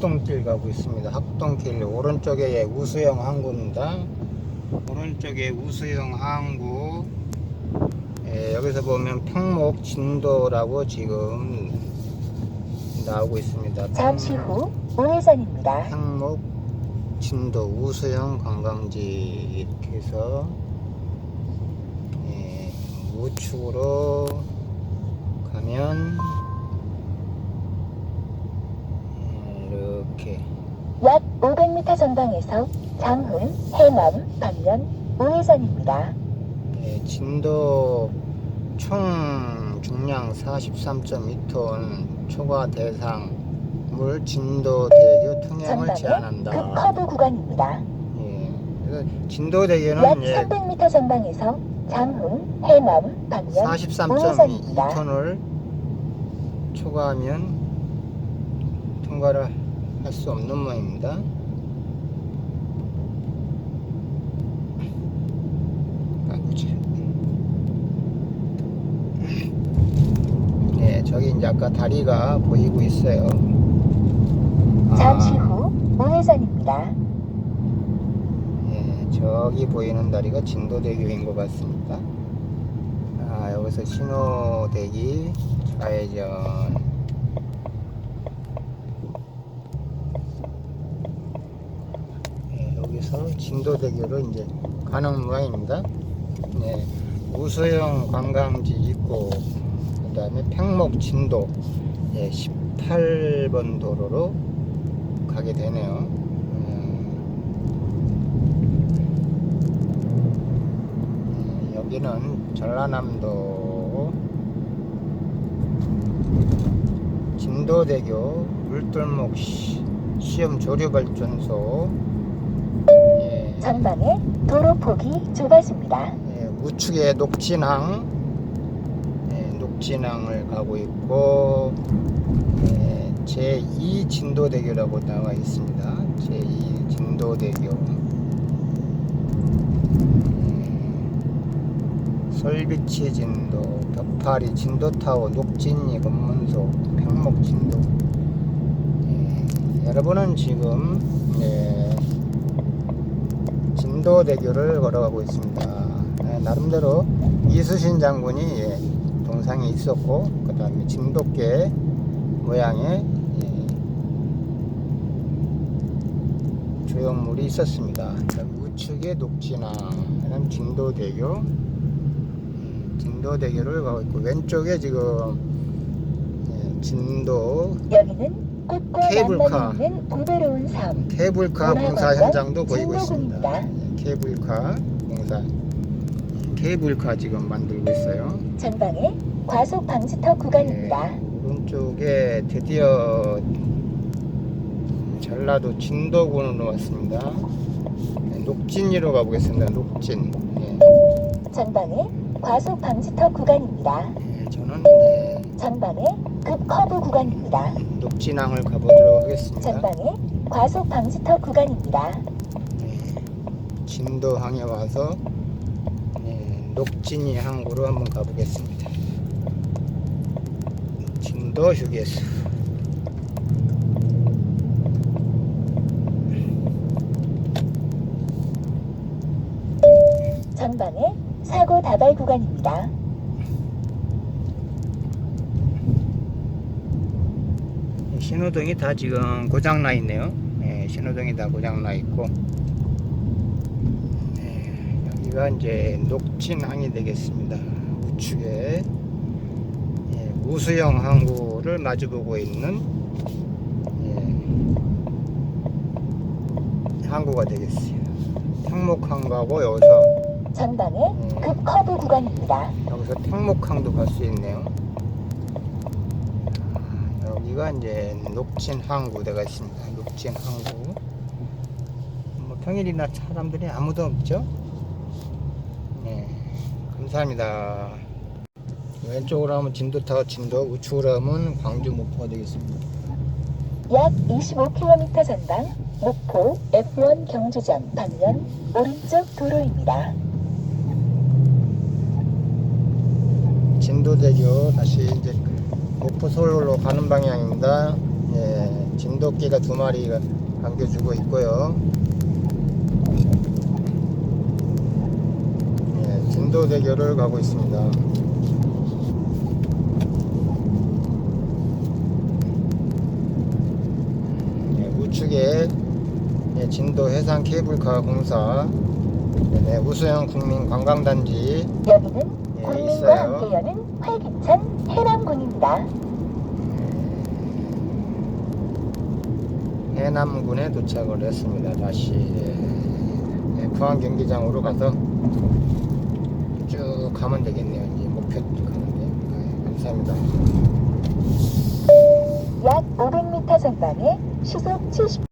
학동길 가고 있습니다. 학동길 오른쪽에 우수영 항구입니다. 오른쪽에 우수영 항구. 예, 여기서 보면 평목 진도라고 지금 나오고 있습니다. 잠시 후 우회전입니다. 향목 진도 우수영 관광지 이렇게 해서 예, 우측으로 가면 예, 이렇게 약 500m 전방에서 장흥, 해남, 방면 우회전입니다. 예, 진도 총 중량 43.2톤 초과 대상 물 진도 대교 통행을 제한한다. 급 커브 구간입니다. 예, 그래서 진도 약 대교는 예, 300m 전방에서 장흥, 해남, 방면 우회전입니다. 43.2톤을 초과하면 통과를 할 수 없는 모양입니다. 네, 저기 이제 아까 다리가 보이고 있어요. 아, 잠시 후 우회전입니다. 예, 저기 보이는 다리가 진도대교인 것 같습니다. 아, 여기서 신호대기 좌회전. 예, 여기서 진도대교로 이제 가는 모양입니다. 네, 우수영 관광지 있고, 그 다음에 평목 진도, 예, 18번 도로로 가게 되네요. 음, 음, 여기는 전라남도 진도대교 물돌목 시- 시험 조류 발전소 예, 전방에 도로 폭이 좁아집니다. 예, 우측에 녹진항 예, 녹진항을 가고 있고 예, 제2 진도대교라고 나와 있습니다. 제2 진도대교 음, 설비치 진도 벽파리 진도타워 녹진리 검문소 평목 진도 예, 여러분은 지금 예, 진도대교를 걸어가고 있습니다. 예, 나름대로 이수신 장군이 예, 동상에 있었고 그 다음에 진돗개 모양의 예, 조형물이 있었습니다. 우측에 녹진항, 그다음 진도 대교, 음, 진도 대교를 가고 있고 왼쪽에 지금 예, 진도 여기는 케이블카. 케이블카 공사 현장도 보이고. 있습니다. 예, 케이블카 공사 케이블카 지금 만들고 있어요. 전방에 과속 방지턱 구간입니다. 예, 오른쪽에 드디어 전라도 진도군으로 왔습니다. 예, 녹진리로 가보겠습니다. 녹진. 예, 전방에 과속 방지턱 구간입니다. 예, 저는 예, 전방에 급 커브 구간입니다. 녹진항을 가보도록 하겠습니다. 전방에 과속 방지턱 구간입니다. 예, 진도항에 와서 예, 녹진이 항구로 한번 가보겠습니다. 진도 휴게소. 전방에 사고 다발 구간입니다. 신호등이 다 지금 고장 나 있네요. 예, 신호등이 다 고장 나 있고 예, 여기가 이제 녹진항이 되겠습니다. 우측에 예, 우수영 항구를 마주보고 있는 예, 항구가 되겠어요. 탕목항구하고 여기서 전방에 음. 급 커브 구간입니다. 여기서 탕목항도 갈 수 있네요. 아, 여기가 이제 녹진 항구대가 있습니다. 녹진 항구. 뭐 평일이나 사람들이 아무도 없죠? 네, 감사합니다. 왼쪽으로 하면 진도타워 진도, 우측으로 하면 광주 목포가 되겠습니다. 약 25km 전방 목포 F1 경주점 방면 오른쪽 도로입니다. 진도대교 다시 이제 목포 서울로 가는 방향입니다. 예, 진돗개가 두 마리가 안겨주고 있고요. 예, 진도대교를 가고 있습니다. 예, 우측에 예, 진도 해상 케이블카 공사 네, 우수형 국민 관광단지 국민과 있어요. 함께 여는 활기찬 해남군입니다. 해남군에 도착을 했습니다. 다시 예, 포항 경기장으로 가서 쭉 가면 되겠네요. 이제 목표 가는데 네, 감사합니다. 약 500m 전방에 시속 70